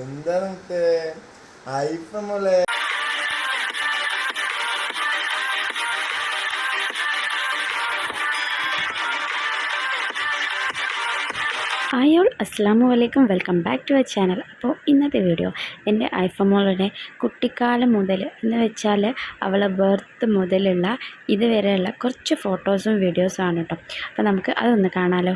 എന്താണ് മുത്തേ ഐഫോൺ മോളെ. ഹായോൾ അസ്സാം വലൈക്കും welcome back to our channel. അപ്പോൾ ഇന്നത്തെ വീഡിയോ എന്റെ ഐഫമോളുടെ കുട്ടിക്കാലം മുതൽ എന്ന് വെച്ചാൽ അവളെ ബർത്ത് മുതലുള്ള ഇതുവരെയുള്ള കുറച്ച് ഫോട്ടോസും വീഡിയോസും ആണ് കേട്ടോ. അപ്പോൾ നമുക്ക് അതൊന്ന് കാണാമല്ലോ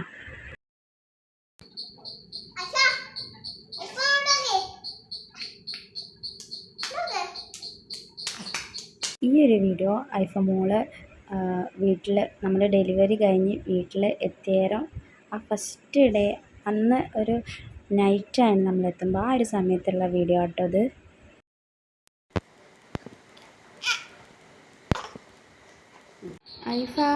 ഈ ഒരു വീഡിയോ ഐഫമോൾ വീട്ടിൽ നമ്മൾ ഡെലിവറി കഴിഞ്ഞ് വീട്ടിൽ എത്തിയേരം ആ ഫസ്റ്റ് ഡേ അന്ന് ഒരു നൈറ്റാണ് നമ്മൾ എത്തുമ്പോൾ ആ ഒരു സമയത്തുള്ള വീഡിയോ ആട്ടോ അത് ഐഫാ.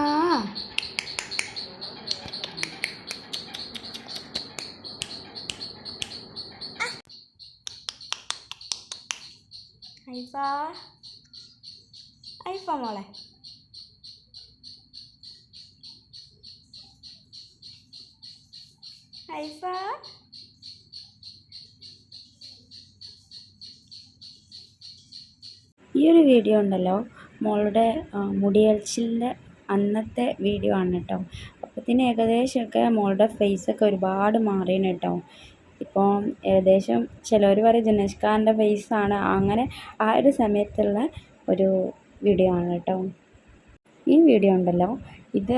ഐഫാ. ഐഫ മോളെ. ഈ ഒരു വീഡിയോ ഉണ്ടല്ലോ. മോളുടെ മുടിയൽച്ചിലിന്റെ അന്നത്തെ വീഡിയോ ആണ് കേട്ടോ അപ്പത്തിന് ഏകദേശമൊക്കെ മോളുടെ ഫേസൊക്കെ ഒരുപാട് മാറിയാണ് കേട്ടോ ഇപ്പോൾ ഏകദേശം ചിലവർ പറയും ജനേഷ് ഫേസാണ് അങ്ങനെ ആ ഒരു സമയത്തുള്ള ഒരു വീഡിയോ ആണ് കേട്ടോ ഈ വീഡിയോ ഉണ്ടല്ലോ. ഇത്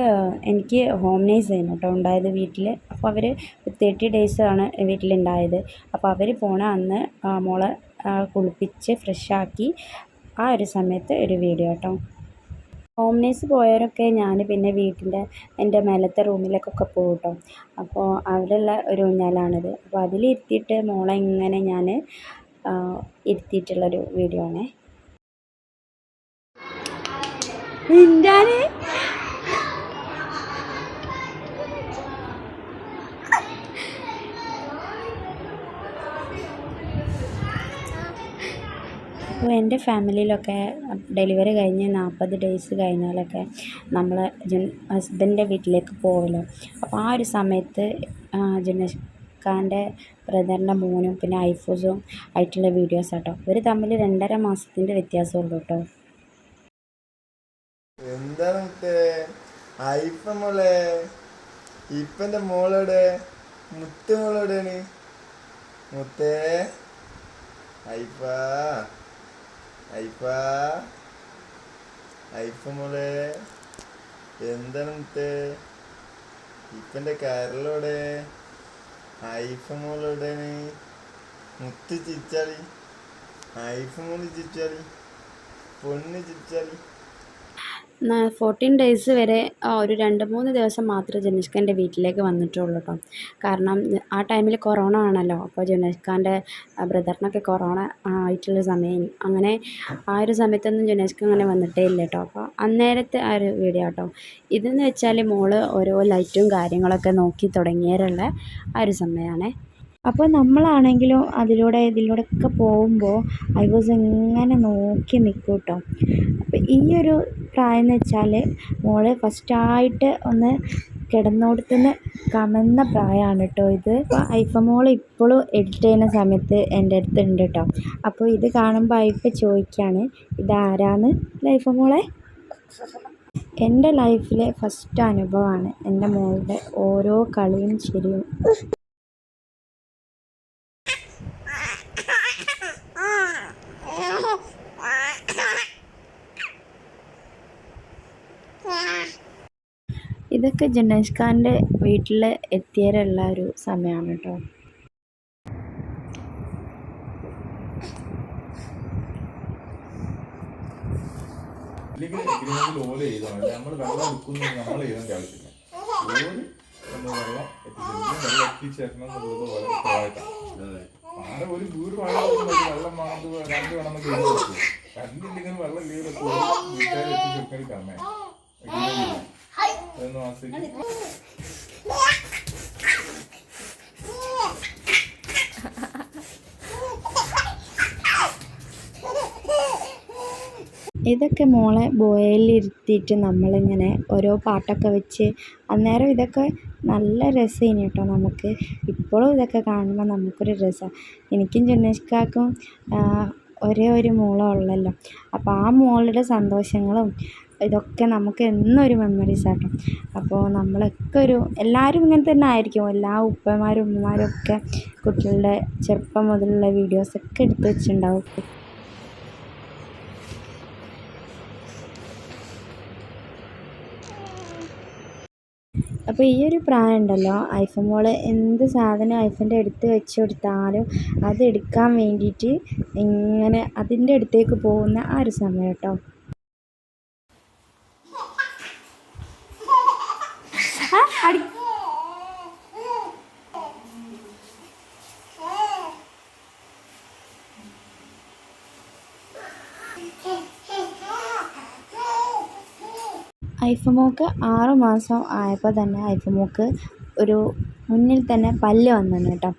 എനിക്ക് ഹോം നൈസ് ചെയ്യുന്നു കേട്ടോ ഉണ്ടായത് വീട്ടിൽ അപ്പോൾ അവർ തേർട്ടി ഡേയ്സ് ആണ് വീട്ടിലുണ്ടായത്. അപ്പോൾ അവർ പോണ അന്ന് മോളെ കുളിപ്പിച്ച് ഫ്രഷാക്കി ആ ഒരു സമയത്ത് ഒരു വീഡിയോ കേട്ടോ. ഹോം നേഴ്സ് പോയവരൊക്കെ ഞാൻ പിന്നെ വീട്ടിന്റെ എന്റെ മേലത്തെ റൂമിലേക്കൊക്കെ പോകും കേട്ടോ അപ്പോൾ അവിടെയുള്ള ഒരു ഊഞ്ഞാലാണിത്. അപ്പോൾ അതിലിരുത്തിയിട്ട് മോളെ ഇങ്ങനെ ഞാൻ ഇരുത്തിയിട്ടുള്ളൊരു വീഡിയോ ആണേ. അപ്പോൾ എന്റെ ഫാമിലിയിലൊക്കെ ഡെലിവറി കഴിഞ്ഞ് നാൽപ്പത് ഡേയ്സ് കഴിഞ്ഞാലൊക്കെ നമ്മൾ ജൻ ഹസ്ബൻഡിന്റെ വീട്ടിലേക്ക് പോകുമല്ലോ അപ്പോൾ ആ ഒരു സമയത്ത് ജുനേഷ് ബ്രദറിന്റെ മോനും പിന്നെ ഐഫൂസും ആയിട്ടുള്ള വീഡിയോസ് കേട്ടോ ഇവർ തമ്മിൽ രണ്ടര മാസത്തിന്റെ വ്യത്യാസമുള്ളൂ കേട്ടോ. മുത്തേ ഐഫ മോളെ ഇപ്പന്റെ മോളോടെ മുത്ത് മോളോടെയാണ് മുത്തേ ഐഫ. ഐഫ ഐഫോൺ മോളെ. എന്താണ് മുത്തേ ഇപ്പന്റെ കരളോടെ ഐഫ മോളോടെയാണ് മുത്ത് ചിരിച്ചാളി ഐഫോൺ മോൾ ചിരിച്ചാളി പൊണ്ണ് ചിരിച്ചാളി ഫോർട്ടീൻ ഡേയ്സ് വരെ ഒരു രണ്ട് മൂന്ന് ദിവസം മാത്രമേ ജനുഷ്കന്റെ വീട്ടിലേക്ക് വന്നിട്ടുള്ളൂ കേട്ടോ കാരണം ആ ടൈമിൽ കൊറോണ ആണല്ലോ. അപ്പോൾ ജനീഷ് ഖാന്റെ ബ്രദറിനൊക്കെ കൊറോണ ആയിട്ടുള്ള സമയം. അങ്ങനെ ആ ഒരു സമയത്തൊന്നും ജനീഷ് അങ്ങനെ വന്നിട്ടേ ഇല്ല കേട്ടോ അപ്പോൾ അന്നേരത്തെ ആ ഒരു വീഡിയോ കേട്ടോ ഇതെന്ന് വെച്ചാൽ മോൾ ഓരോ ലൈറ്റും കാര്യങ്ങളൊക്കെ നോക്കി തുടങ്ങിയാലുള്ള ആ ഒരു സമയമാണേ. അപ്പോൾ നമ്മളാണെങ്കിലും അതിലൂടെ ഇതിലൂടെയൊക്കെ പോകുമ്പോൾ ഐ വാസ് ഇങ്ങനെ നോക്കി നിൽക്കും കേട്ടോ അപ്പോൾ ഈ ഒരു പ്രായം എന്ന് വെച്ചാൽ മോൾ ഫസ്റ്റായിട്ട് ഒന്ന് കിടന്നോടത്തുനിന്ന് കമന്ന പ്രായമാണ് കേട്ടോ ഇത്. അപ്പോൾ ഐഫ മോൾ ഇപ്പോഴും എഡിറ്റ് ചെയ്യുന്ന സമയത്ത് എന്റെ അടുത്തുണ്ട് കേട്ടോ അപ്പോൾ ഇത് കാണുമ്പോൾ ഐഫ ചോദിക്കുകയാണ് ഇതാരാന്ന്? ലൈഫ മോളെ? എന്റെ ലൈഫിലെ ഫസ്റ്റ് അനുഭവമാണ് എന്റെ മോളുടെ ഓരോ കളിയും ശരിയും ഇതൊക്കെ ജനേഷ് ഖാന്റെ വീട്ടിൽ എത്തിയാലുള്ള ഒരു സമയമാണ് കേട്ടോ. നമ്മൾ വെള്ളം നമ്മൾ വെള്ളം വെള്ളം ഒരു വീട് വേണമെന്ന് കരുതി വെക്കും ഇതൊക്കെ മോളെ ബോയലിരുത്തിയിട്ട് നമ്മളിങ്ങനെ ഓരോ പാട്ടൊക്കെ വെച്ച് അന്നേരം ഇതൊക്കെ നല്ല രസമായിന് കേട്ടോ നമുക്ക്. ഇപ്പോഴും ഇതൊക്കെ കാണുമ്പോൾ നമുക്കൊരു രസമാണ് എനിക്കും ജുനേഷ്കാക്കും ഒരേ ഒരു മോളേ ഉള്ളല്ലോ. അപ്പോൾ ആ മോളുടെ സന്തോഷങ്ങളും ഇതൊക്കെ നമുക്ക് എന്നും ഒരു മെമ്മറീസ് ആട്ടോ. അപ്പോൾ നമ്മളൊക്കെ ഒരു എല്ലാവരും ഇങ്ങനെ തന്നെ ആയിരിക്കും. എല്ലാ ഉപ്പമാരും ഉമ്മമാരും ഒക്കെ കുട്ടികളുടെ ചെറുപ്പം മുതലുള്ള വീഡിയോസൊക്കെ എടുത്ത് വെച്ചിട്ടുണ്ടാവും. അപ്പോൾ ഈ ഒരു പ്രായം ഉണ്ടല്ലോ ഐഫോൺ മോൾ എന്ത് സാധനം ഐഫോന്റെ അടുത്ത് വെച്ച് കൊടുത്താലും അത് എടുക്കാൻ വേണ്ടിയിട്ട് ഇങ്ങനെ അതിന്റെ അടുത്തേക്ക് പോകുന്ന ആ ഒരു സമയം കേട്ടോ ആ, അടി. ഐഫമോക്ക് ആറു മാസം ആയപ്പോൾ തന്നെ ഐഫമോക്ക് ഒരു മുന്നിൽ തന്നെ പല്ല് വന്നു കേട്ടോ.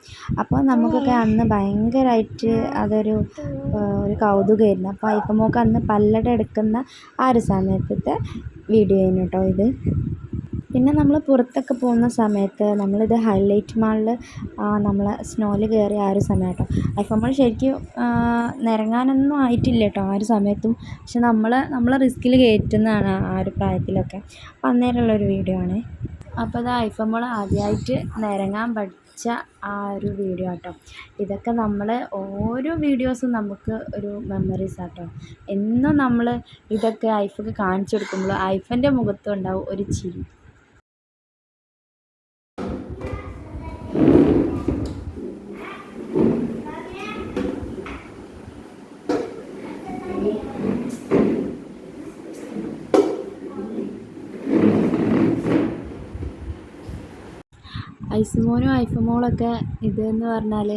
അപ്പോൾ നമുക്കൊക്കെ അന്ന് ഭയങ്കരമായിട്ട് അതൊരു ഒരു കൗതുകമായിരുന്നു. അപ്പോൾ ഐഫമോക്ക് അന്ന് പല്ലട എടുക്കുന്ന ആ ഒരു സമയത്തത്തെ വീഡിയോ ആയിരുന്നു കേട്ടോ ഇത്. പിന്നെ നമ്മൾ പുറത്തൊക്കെ പോകുന്ന സമയത്ത് നമ്മളിത് ഹൈലൈറ്റ് മാളിൽ നമ്മൾ സ്നോയിൽ കയറിയ ആ ഒരു സമയം കേട്ടോ ഐഫോൺ ശരിക്കും നിരങ്ങാനൊന്നും ആയിട്ടില്ല കേട്ടോ ആ ഒരു സമയത്തും. പക്ഷെ നമ്മൾ നമ്മളെ റിസ്കിൽ കയറ്റുന്നതാണ് ആ ഒരു പ്രായത്തിലൊക്കെ. അപ്പം അന്നേരമുള്ളൊരു വീഡിയോ ആണ്. അപ്പോൾ അത് ഐഫോൺ മാൾ ആദ്യമായിട്ട് നിരങ്ങാൻ പഠിച്ച ആ ഒരു വീഡിയോ കേട്ടോ ഇതൊക്കെ നമ്മൾ ഓരോ വീഡിയോസും നമുക്ക് ഒരു മെമ്മറീസ് ആട്ടോ. എന്നും നമ്മൾ ഇതൊക്കെ ഐഫൊക്കെ കാണിച്ചു കൊടുക്കുമ്പോൾ ഐഫന്റെ മുഖത്തും ഉണ്ടാവും ഒരു ചിരി. ഐസുമോനും ഐഫമോളൊക്കെ ഇതെന്ന് പറഞ്ഞാൽ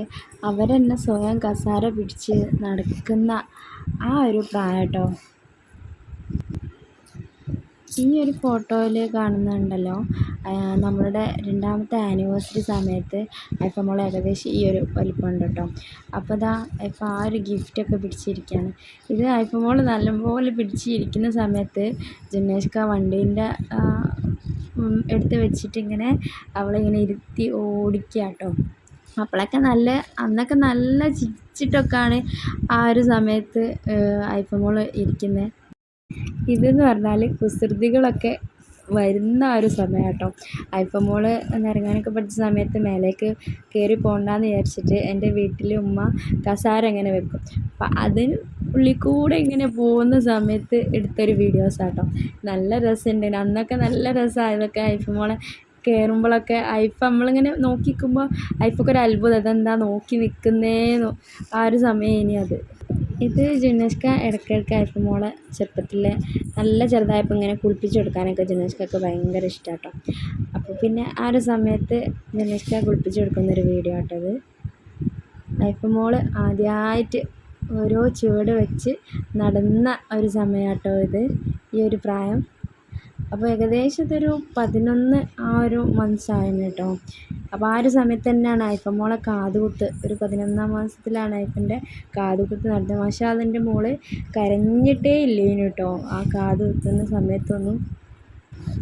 അവരെന്നെ സ്വയം കസേര പിടിച്ച് നടക്കുന്ന ആ ഒരു പ്രായം കേട്ടോ ഈ ഒരു ഫോട്ടോയിൽ കാണുന്നുണ്ടല്ലോ നമ്മളുടെ രണ്ടാമത്തെ ആനിവേഴ്സറി സമയത്ത് ഐഫമോൾ ഏകദേശം ഈ ഒരു വലിപ്പമുണ്ട് കേട്ടോ അപ്പോൾ ഇതാ ഇപ്പം ആ ഒരു ഗിഫ്റ്റൊക്കെ പിടിച്ചിരിക്കുകയാണ് ഇത് ഐഫമോൾ നല്ലപോലെ പിടിച്ചിരിക്കുന്ന സമയത്ത് ജിന്നേഷ്ക വണ്ടീന്റെ എടുത്ത് വെച്ചിട്ട് ഇങ്ങനെ അവളിങ്ങനെ ഇരുത്തി ഓടിക്കുക കേട്ടോ അപ്പോഴൊക്കെ നല്ല അന്നൊക്കെ നല്ല ചിരിച്ചിട്ടൊക്കെയാണ് ആ ഒരു സമയത്ത് ഐഫോൺ ഇരിക്കുന്നത് ഇതെന്ന് പറഞ്ഞാൽ കുസൃതികളൊക്കെ വരുന്ന ഒരു സമയം കേട്ടോ ഐഫോൺ മോൾ നിരങ്ങാനൊക്കെ പഠിച്ച സമയത്ത് മേലേക്ക് കയറി പോകണ്ടെന്ന് വിചാരിച്ചിട്ട് എന്റെ വീട്ടിൽ ഉമ്മ കസാര ഇങ്ങനെ വെക്കും. അപ്പം അതിന് ഉള്ളിൽ ഇങ്ങനെ പോകുന്ന സമയത്ത് എടുത്തൊരു വീഡിയോസ് ആട്ടോ നല്ല രസമുണ്ട് അന്നൊക്കെ നല്ല രസമായതൊക്കെ ഐഫോൺ മോളെ കയറുമ്പോഴൊക്കെ ഐഫ നമ്മളിങ്ങനെ നോക്കിക്കുമ്പോൾ ഐഫൊക്കെ ഒരു അത്ഭുതം അതെന്താ നോക്കി നിൽക്കുന്നേന്നു ആ ഒരു സമയം ഇനി അത്. ഇത് ജിന്നസ്ക ഇടയ്ക്കിടയ്ക്ക് ഐഫ മോളെ ചെറുപ്പത്തിൽ നല്ല ചെറുതായപ്പോൾ ഇങ്ങനെ കുളിപ്പിച്ച് കൊടുക്കാനൊക്കെ ജിന്നസ്കക്ക് ഭയങ്കര ഇഷ്ടമാണ് കേട്ടോ അപ്പോൾ പിന്നെ ആ ഒരു സമയത്ത് ജിന്നസ്ക കുളിപ്പിച്ച് കൊടുക്കുന്നൊരു വീഡിയോ ആട്ടോ അത് ഐഫ മോൾ ആദ്യമായിട്ട് ഓരോ ചുവട് വെച്ച് നടന്ന ഒരു സമയമാട്ടോ ഇത് ഈ ഒരു പ്രായം. അപ്പോൾ ഏകദേശം ഇതൊരു പതിനൊന്ന് ആ ഒരു മന്ത്സ് കേട്ടോ. അപ്പോൾ ആ ഒരു സമയത്ത് തന്നെയാണ് ഐഫ മോളെ കാതുകുത്ത് ഒരു പതിനൊന്നാം മാസത്തിലാണ് ഐഫന്റെ കാതുകുത്ത് നടന്നത്. പക്ഷേ അതിന്റെ മോൾ കരഞ്ഞിട്ടേ ഇല്ലേനു കേട്ടോ. ആ കാതുകുത്തുന്ന സമയത്തൊന്നും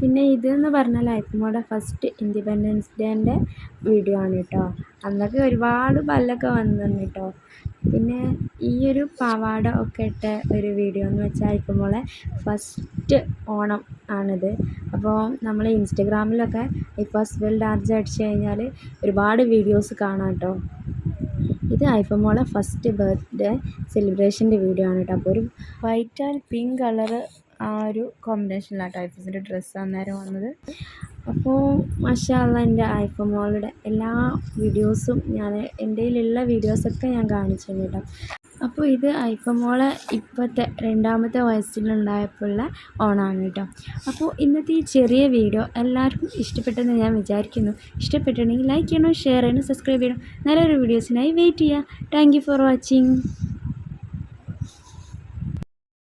പിന്നെ ഇതെന്ന് പറഞ്ഞാൽ ഐഫമോടെ ഫസ്റ്റ് ഇൻഡിപെൻഡൻസ് ഡേന്റെ വീഡിയോ ആണ് കേട്ടോ അന്നൊക്കെ ഒരുപാട് പല്ലൊക്കെ വന്നിട്ടുണ്ട് കേട്ടോ പിന്നെ ഈ ഒരു പാവാട ഒക്കെ ഇട്ട ഒരു വീഡിയോ എന്ന് വെച്ചാൽ ഫസ്റ്റ് ഓണം ആണിത്. അപ്പോൾ നമ്മൾ ഇൻസ്റ്റഗ്രാമിലൊക്കെ ഫസ്റ്റ് വെൽ ഡാർജ് അടിച്ചു കഴിഞ്ഞാൽ ഒരുപാട് വീഡിയോസ് കാണാം കേട്ടോ ഇത് ഐഫമോളെ ഫസ്റ്റ് ബർത്ത്ഡേ സെലിബ്രേഷന്റെ വീഡിയോ ആണ് കേട്ടോ അപ്പോൾ ഒരു വൈറ്റ് ആൻഡ് പിങ്ക് കളറ് ആ ഒരു കോമ്പിനേഷനിലാണ് ടൈഫസിന്റെ ഡ്രസ്സ് അന്നേരം വന്നത്. അപ്പോൾ മഷാല്ല എന്റെ ഐഫോൺ മോളുടെ എല്ലാ വീഡിയോസും ഞാൻ എന്റെ കയ്യിലുള്ള വീഡിയോസൊക്കെ ഞാൻ കാണിച്ചു കേട്ടോ. അപ്പോൾ ഇത് ഐഫോൺ മോളെ ഇപ്പോഴത്തെ രണ്ടാമത്തെ വയസ്സിലുണ്ടായപ്പോഴുള്ള ഓണാണ് കേട്ടോ. അപ്പോൾ ഇന്നത്തെ ഈ ചെറിയ വീഡിയോ എല്ലാവർക്കും ഇഷ്ടപ്പെട്ടെന്ന് ഞാൻ വിചാരിക്കുന്നു. ഇഷ്ടപ്പെട്ടിട്ടുണ്ടെങ്കിൽ ലൈക്ക് ചെയ്യണം ഷെയർ ചെയ്യണം സബ്സ്ക്രൈബ് ചെയ്യണം. നല്ലൊരു വീഡിയോസിനായി വെയിറ്റ് ചെയ്യുക താങ്ക് ഫോർ വാച്ചിങ്